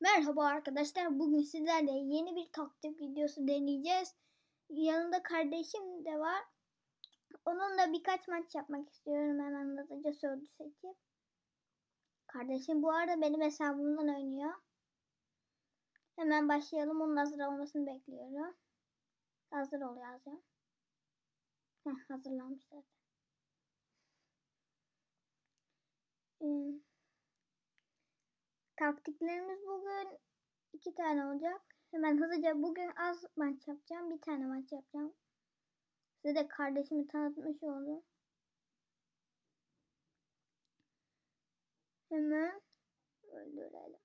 Merhaba arkadaşlar. Bugün sizlerle yeni bir taktik videosu deneyeceğiz. Yanında kardeşim de var. Onunla birkaç maç yapmak istiyorum hemen hızlıca sözlü seçip. Kardeşim bu arada benim hesabımdan oynuyor. Hemen başlayalım. Onun hazır olmasını bekliyorum. Hazır ol yazacağım. Heh, hazırlanmış zaten. Hmm. Taktiklerimiz bugün iki tane olacak. Hemen hızlıca bugün az maç yapacağım. Bir tane maç yapacağım. Size de kardeşimi tanıtmış oldum. Hemen öldürelim.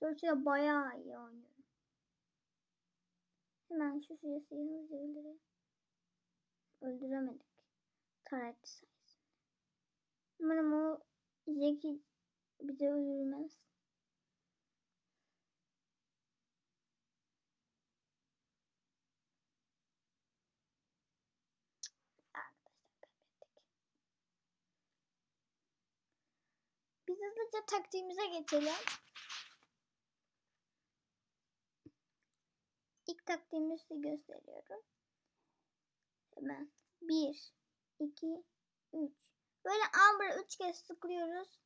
Search'da bayağı iyi oynuyorum. Hemen şu siyasiyi hızlıca öldürelim. Öldüremedik. Taret sayesinde. Umarım o zeki bize öldürmez. Biz hızlıca taktiğimize geçelim. İlk taktiğimizi gösteriyorum. Hemen. 1, 2, 3. Böyle Amber'ı 3 kez tıklıyoruz.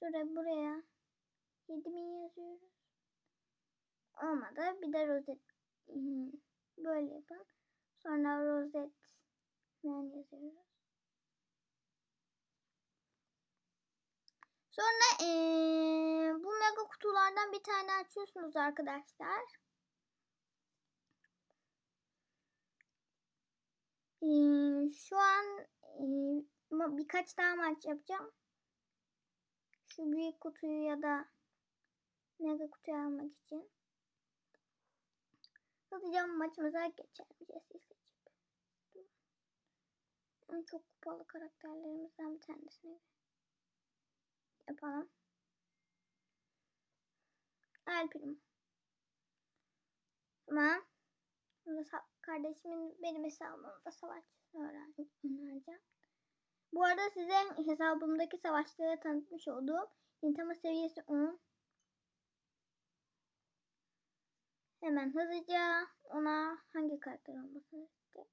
Sonra buraya 7000 yazıyoruz. Olmadı. Bir de rozet böyle yapın. Sonra rozet men yazıyoruz. Sonra ee, mega kutulardan bir tane açıyorsunuz arkadaşlar. Ee, şu an ee, birkaç daha maç yapacağım. Şu büyük kutuyu ya da mega kutuyu almak için. Hızlıca maçımıza geçelim. En çok kupalı karakterlerimizden bir tanesini yapalım. El prim. Tamam. Kardeşimin benim hesabımda savaşçısını öğreneceğim. Bu arada size hesabımdaki savaşçıları tanıtmış olduğum Nintendo seviyesi 10. Hemen hızlıca ona hangi karakter olmasını istedim.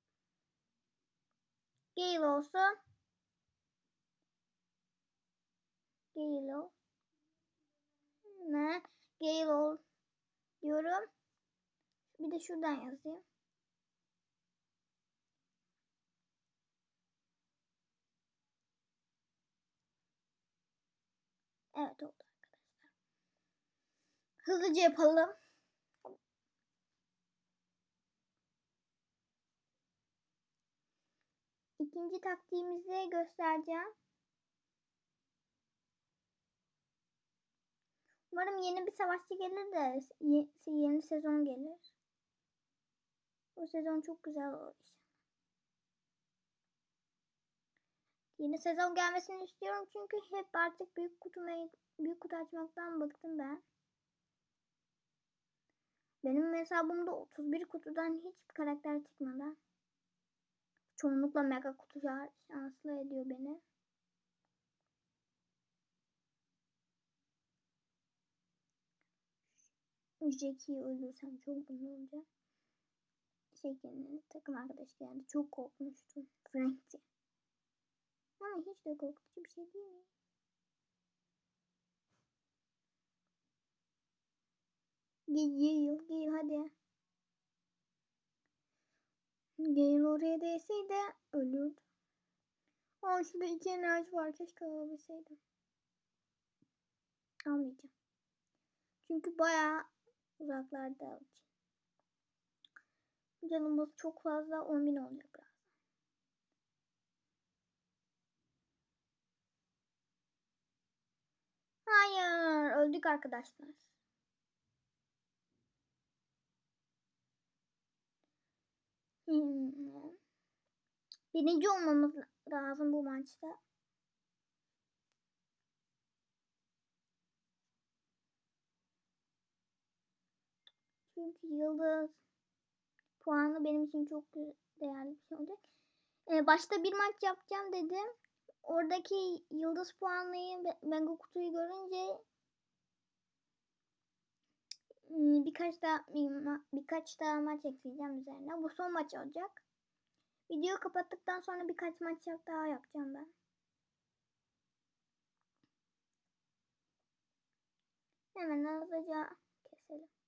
Gale olsun. Gale ne? Gale diyorum. Bir de şuradan yazayım. Evet oldu arkadaşlar. Hızlıca yapalım. İkinci taktiğimizi göstereceğim. Umarım yeni bir savaşçı gelir de yeni sezon gelir. Bu sezon çok güzel olur. Yeni sezon gelmesini istiyorum çünkü hep artık büyük kutu büyük kutu açmaktan bıktım ben. Benim hesabımda 31 kutudan hiçbir karakter çıkmadı. Çoğunlukla mega kutu şanslı ediyor beni. Jackie'yi öldürsem çok mutlu olacağım. Jackie'nin takım arkadaşı geldi. Çok korkmuştum. Frank'ti. Ama hiç de korkutucu bir şey değil mi? Gale, Gale hadi. Gale oraya değseydi ölürdü. Aa şurada iki enerji var. Keşke alabilseydim. Almayacağım. Çünkü bayağı uzaklarda için. Canımız çok fazla 10.000 olacak biraz. Hayır, öldük arkadaşlar. Hmm. Birinci olmamız lazım bu maçta. Çünkü yıldız puanı benim için çok değerli bir şey olacak. Ee, başta bir maç yapacağım dedim. Oradaki yıldız puanlıyı ve mega kutuyu görünce hmm, birkaç daha birkaç daha maç ekleyeceğim üzerine. Bu son maç olacak. Videoyu kapattıktan sonra birkaç maç daha yapacağım ben. Hemen hızlıca keselim.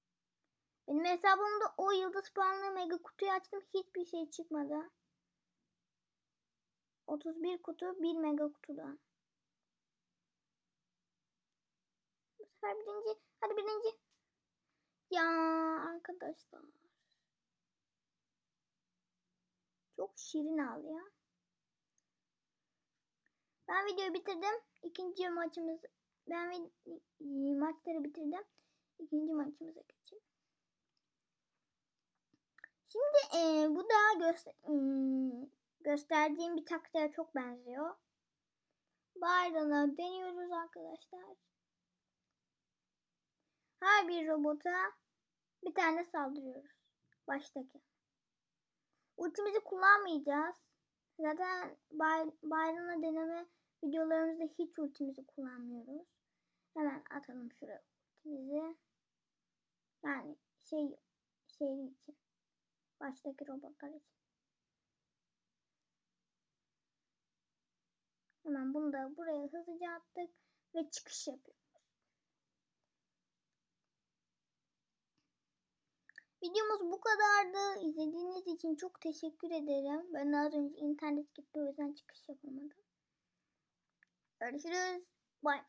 Benim hesabımda o yıldız puanlı mega kutuyu açtım. Hiçbir şey çıkmadı. 31 kutu 1 mega kutuda. Bu sefer birinci. Hadi birinci. Ya arkadaşlar. Çok şirin al ya. Ben videoyu bitirdim. İkinci maçımız ben maçları bitirdim. İkinci maçımıza geçelim. Şimdi eee, bu da göster hmm, gösterdiğim bir taktiğe çok benziyor. Byron'ı deniyoruz arkadaşlar. Her bir robota bir tane saldırıyoruz. Baştaki. Ultimizi kullanmayacağız. Zaten Bay- Byron'ı deneme videolarımızda hiç ultimizi kullanmıyoruz. Hemen atalım şuraya ultimizi. Yani şey şey için. Baştaki robotlar için. Hemen bunu da buraya hızlıca attık ve çıkış yapıyoruz. Videomuz bu kadardı. İzlediğiniz için çok teşekkür ederim. Ben az önce internet gitti o yüzden çıkış yapamadım. Görüşürüz. Bye.